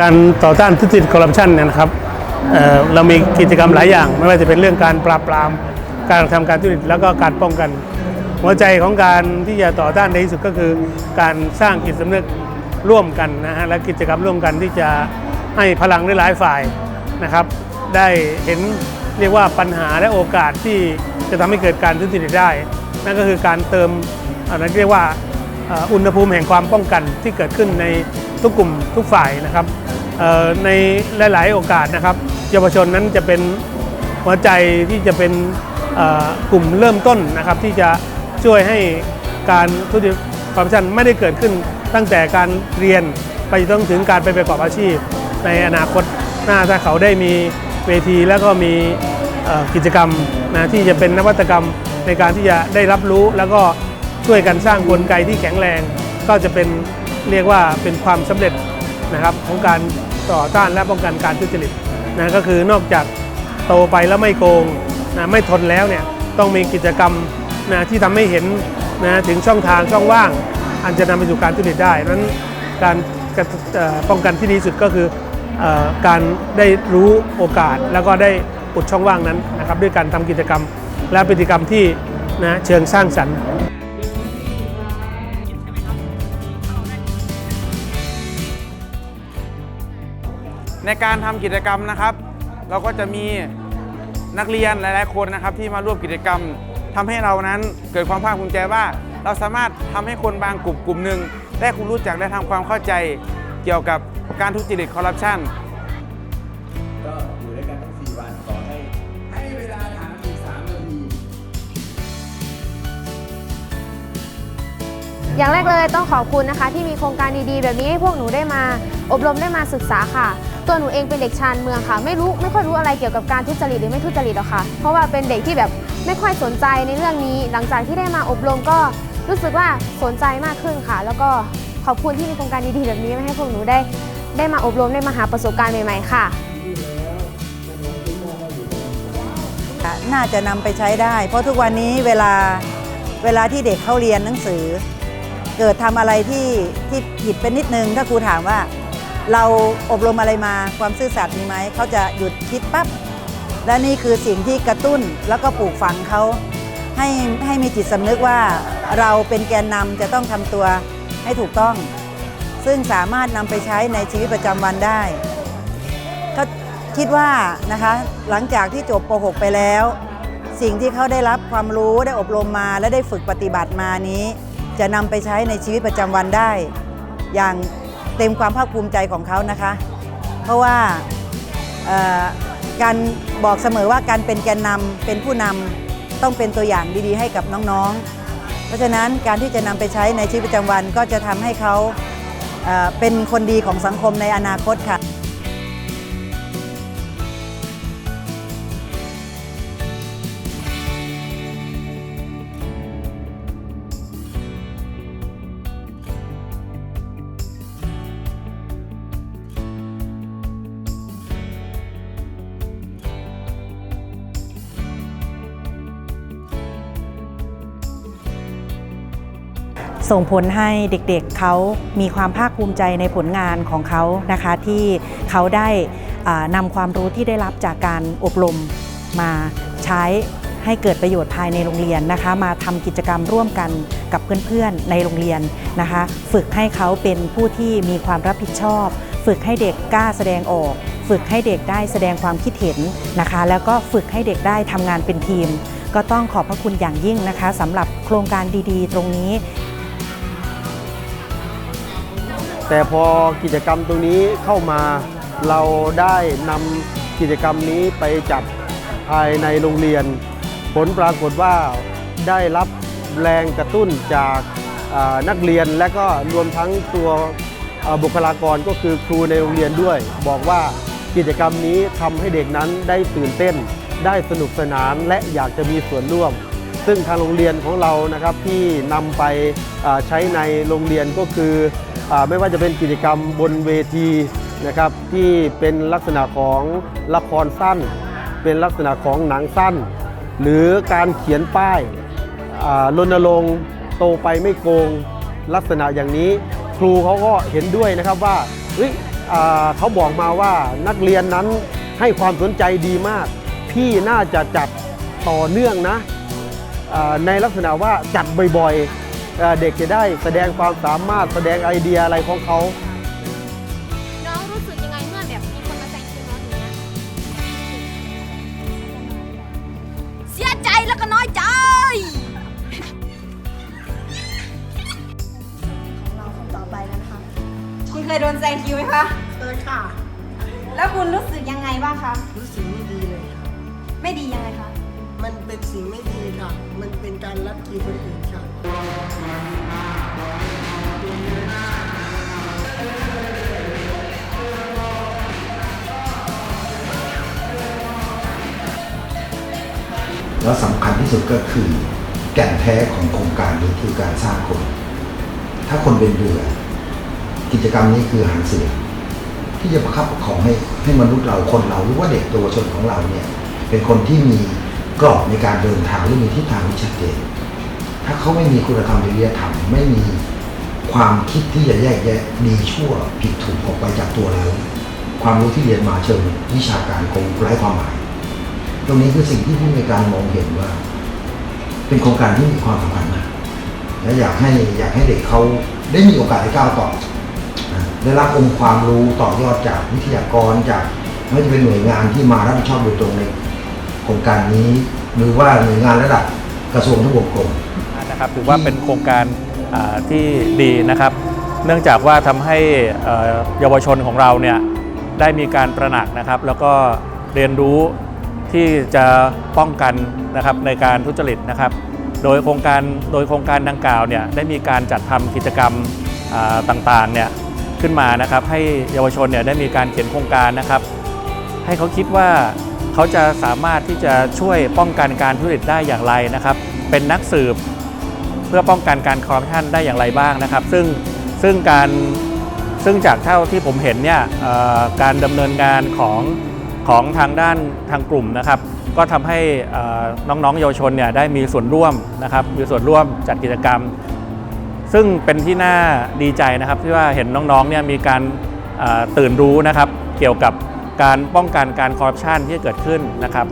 การต่อต้านทุจริตคอร์รัปชันเนี่ยนะครับเเรามีกิจกรรมหลายอย่าง ไม่ว่าจะเป็นเรื่องการปราบปราม การทำการทุจริตแล้วก็การป้องกัน หัวใจของการที่จะต่อต้านในที่สุดก็คือ การสร้างจิตสำนึกร่วมกันนะฮะและกิจกรรมร่วมกันที่จะให้พลังหลายฝ่ายนะครับ ได้เห็นเรียกว่าปัญหาและโอกาสที่จะทำให้เกิดการทุจริตได้ นั่นก็คือการเติมอันนั้นเรียกว่าอุณหภูมิแห่งความป้องกันที่เกิดขึ้นในทุกกลุ่มทุกฝ่ายนะครับ ในหลาย ๆ โอกาสนะครับ เยาวชนนั้นจะเป็นหัวใจที่จะเป็นกลุ่มเริ่มต้นนะครับ ที่จะช่วยให้การทุจริตคอร์รัปชันไม่ได้เกิดขึ้นตั้งแต่การเรียนไปจนถึงการไปประกอบอาชีพ ในอนาคตหน้าถ้าเขาได้มีเวทีแล้วก็มีกิจกรรมนะที่จะเป็นนวัตกรรมในการที่จะได้รับรู้ แล้วก็ช่วยกันสร้างกลไกที่แข็งแรง ก็จะเป็นเรียกว่าเป็นความสำเร็จนะครับของการ ต่อต้านและป้องกันการทุจริตนะก็คือนอกจากโตไปแล้วไม่โกงนะไม่ทนแล้วเนี่ยต้องมีกิจกรรมนะที่ทำให้เห็นนะถึงช่องทางช่องว่าง อันจะนำไปสู่การทุจริตได้นั้นการป้องกันที่ดีสุดก็คืออการได้รู้โอกาสแล้วก็ได้อุดช่องว่างนั้นนะครับด้วยการทำกิจกรรมและพฤติกรรมที่นะเชิงสร้างสรรค์ ในการทำกิจกรรมนะครับ เราก็จะมีนักเรียนหลาย ๆ คนนะครับที่มาร่วมกิจกรรมทำให้เรานั้นเกิดความภาคภูมิใจว่า เราสามารถทำให้คนบางกลุ่มกลุ่มหนึ่งได้คุณรู้จักและทำความเข้าใจเกี่ยวกับการทุจริตคอร์รัปชันก็อยู่ด้วยกันตั้ง4วันขอให้ให้เวลาถามอีก3นาทีอย่างแรกเลยต้องขอบคุณนะคะ ที่มีโครงการดีๆ แบบนี้ให้พวกหนูได้มา อบรมได้มาศึกษาค่ะ ตัวหนูเองเป็นเด็กชานเมืองค่ะ ไม่รู้ไม่ค่อยรู้อะไรเกี่ยวกับการทุจริตหรือไม่ทุจริตหรอกค่ะ เพราะว่าเป็นเด็กที่แบบไม่ค่อยสนใจในเรื่องนี้ หลังจากที่ได้มาอบรมก็รู้สึกว่าสนใจมากขึ้นค่ะ แล้วก็ขอบคุณที่มีโครงการดีๆแบบนี้มาให้พวกหนูได้ ได้มาอบรมได้มาหาประสบการณ์ใหม่ๆค่ะ น่าจะนำไปใช้ได้ เพราะทุกวันนี้เวลาเวลาที่เด็กเข้าเรียนหนังสือ เกิดทำอะไรที่ที่ผิดเป็นนิดนึง ถ้าครูถามว่า เราอบรมอะไรมาความซื่อสัตย์มีไหมเขาจะหยุดคิดปั๊บและนี่คือสิ่งที่กระตุ้นแล้วก็ปลูกฝังเขาให้ให้มีจิตสำนึกว่าเราเป็นแกนนำจะต้องทำตัวให้ถูกต้อง ซึ่งสามารถนำไปใช้ในชีวิตประจำวันได้ก็คิดว่านะคะหลังจากที่จบป .6 ไปแล้ว สิ่งที่เขาได้รับความรู้ได้อบรมมาและได้ฝึกปฏิบัติมานี้ จะนำไปใช้ในชีวิตประจำวันได้ อย่าง เต็มความภาคภูมิใจของเขานะคะ เพราะว่าการบอกเสมอว่าการเป็นแกนนำเป็นผู้นำต้องเป็นตัวอย่างดีๆ ให้กับน้องๆ เพราะฉะนั้นการที่จะนำไปใช้ในชีวิตประจำวันก็จะทำให้เขาเป็นคนดีของสังคมในอนาคตค่ะ ส่งผลให้เด็กๆเขามีความภาคภูมิใจในผลงานของเขานะคะที่เขาได้นำความรู้ที่ได้รับจากการอบรมมาใช้ให้เกิดประโยชน์ภายในโรงเรียนนะคะ มาทำกิจกรรมร่วมกันกับเพื่อนๆในโรงเรียนนะคะ ฝึกให้เขาเป็นผู้ที่มีความรับผิดชอบ ฝึกให้เด็กกล้าแสดงออก ฝึกให้เด็กได้แสดงความคิดเห็นนะคะ แล้วก็ฝึกให้เด็กได้ทำงานเป็นทีม ก็ต้องขอบพระคุณอย่างยิ่งนะคะสำหรับโครงการดีๆ ตรงนี้ แต่พอกิจกรรมตรงนี้เข้ามาเราได้นำกิจกรรมนี้ไปจัดภายในโรงเรียน ผลปรากฏว่าได้รับแรงกระตุ้นจากนักเรียนและก็รวมทั้งตัวบุคลากรก็คือครูในโรงเรียนด้วย บอกว่ากิจกรรมนี้ทำให้เด็กนั้นได้ตื่นเต้น ได้สนุกสนานและอยากจะมีส่วนร่วม ซึ่งทางโรงเรียนของเรานะครับที่นำไปใช้ในโรงเรียนก็คืออไม่ว่าจะเป็นกิจกรรมบนเวทีนะครับที่เป็นลักษณะของละครสั้น เป็นลักษณะของหนังสั้น หรือการเขียนป้ายรณรงค์โตไปไม่โกงลักษณะอย่างนี้ ครูเขาก็เห็นด้วยนะครับว่าเฮ้ยเขาบอกมาว่านักเรียนนั้นให้ความสนใจดีมาก พี่น่าจะจัดต่อเนื่องนะ ในลักษณะว่าจัดบ่อยๆอ่าเด็กจะได้แสดงความสามารถแสดงไอเดียอะไรของเขา น้องรู้สึกยังไงเมื่อแบบมีคนมาแซงคิวน้องอย่างเงี้ยเสียใจแล้วก็น้อยใจ ของเราคนต่อไปแล้วนะคะ คุณเคยโดนแซงคิวไหมคะ เคยค่ะ แล้วคุณรู้สึกยังไงบ้างคะ รู้สึกไม่ดีเลยค่ะ ไม่ดียังไงคะ มันเป็นสิ่งไม่ดีค่ะ มันเป็นการรับคิวคนอื่นค่ะแล้วสำคัญที่สุดก็คือ แก่นแท้ของโครงการนี้คือการสร้างคน ถ้าคนเป็นเรือกิจกรรมนี้คือหางเสือที่จะประคับประคองให้ให้มนุษย์เราคนเราหรือว่าเด็กเยาวชนของเราเนี่ย เป็นคนที่มี กรอบในการเดินทางหรือมีทิศทางที่ชัดเจนถ้าเขาไม่มีคุณธรรมจริยธรรมไม่มีความคิดที่จะแยกแยะดีชั่วผิดถูกออกไปจากตัวเราความรู้ที่เรียนมาเชิงวิชาการคงไร้ความหมาย ตรงนี้คือสิ่งที่ผู้ในการมองเห็นว่า เป็นโครงการที่มีความสำคัญมากและอยากให้อยากให้เด็กเขาได้มีโอกาสได้ก้าวต่อนะได้รับองค์ความรู้ต่อยอดจากวิทยากรจากไม่ว่าจะเป็นหน่วยงานที่มารับผิดชอบโดยตรงใน โครงการนี้ หรือว่าหน่วยงานระดับกระทรวงทบวงกรม นะครับถือว่าเป็นโครงการอ่าที่ดีนะครับ เนื่องจากว่าทำให้เอ่อเยาวชนของเราเนี่ยได้มีการตระหนักนะครับ แล้วก็เรียนรู้ที่จะป้องกันนะครับในการทุจริตนะครับ โดยโครงการโดยโครงการดังกล่าวเนี่ยได้มีการจัดทำกิจกรรมอ่าต่างๆเนี่ยขึ้นมานะครับให้เยาวชนเนี่ยได้มีการเขียนโครงการนะครับ ให้เขาคิดว่า เขาจะสามารถที่จะช่วยป้องกันการทุจริตได้อย่างไรนะครับ เป็นนักสืบเพื่อป้องกันการคอร์รัปชันได้อย่างไรบ้างนะครับ ซึ่งซึ่งการซึ่งจากเท่าที่ผมเห็นเนี่ยการดำเนินงานของของทางด้านทางกลุ่มนะครับ ก็ทำให้น้องๆเยาวชนเนี่ยได้มีส่วนร่วมนะครับมีส่วนร่วมจัดกิจกรรม ซึ่งเป็นที่น่าดีใจนะครับที่ว่าเห็นน้องๆเนี่ยมีการตื่นรู้นะครับเกี่ยวกับ การป้องกันการคอร์รัปชันที่เกิดขึ้นนะครับ